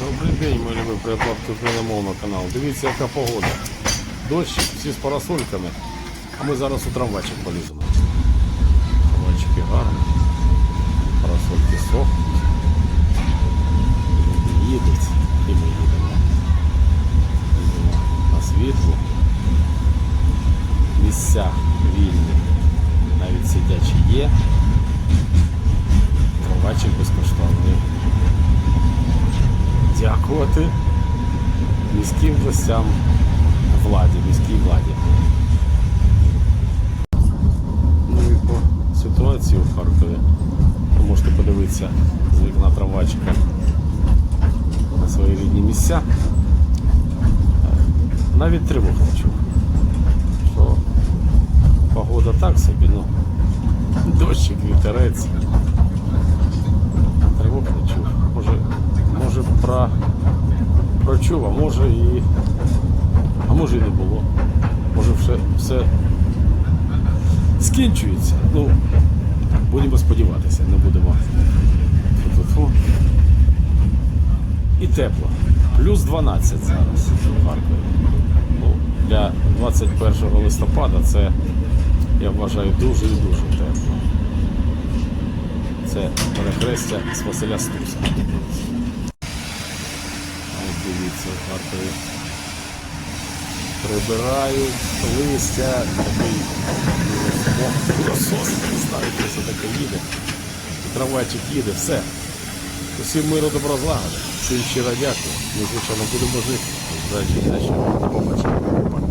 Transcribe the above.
Добрий день, мої любі приплатки україномовного каналу. Дивіться, яка погода. Дощ, всі з парасольками, а ми зараз у трамвайчик поліземо. Трамвайчики гарні, парасольки сохнуть, їдуть, і ми їдемо. Їдемо на світло. Місця вільні, навіть сидячі є. Трамвайчик безкоштовний дякувати міським властям владі, міській владі. Ну і по ситуації у Харкові ви можете подивитися з вікна трамвайчика на свої рідні місця. Навіть тривог не чув. Що погода так собі, ну дощик, вітерець. Тривог не чув. Може про, прочув, а може і. А може і не було. Може все, все скінчується. Ну, будемо сподіватися, не будемо. Фу-фу-фу. І тепло. Плюс 12 зараз в Харкові. Ну, для 21 листопада це, я вважаю, дуже і дуже тепло. Це перехрестя з Василя Стуса. Дивіться, в Харкові. Листя, такий насос, не знаю, це таке їде. Трамвайчик їде, все. Усім миру добро злагоди. Всім щиро дякую. Ми, звичайно, будемо жити. Далі, далі. Побачення.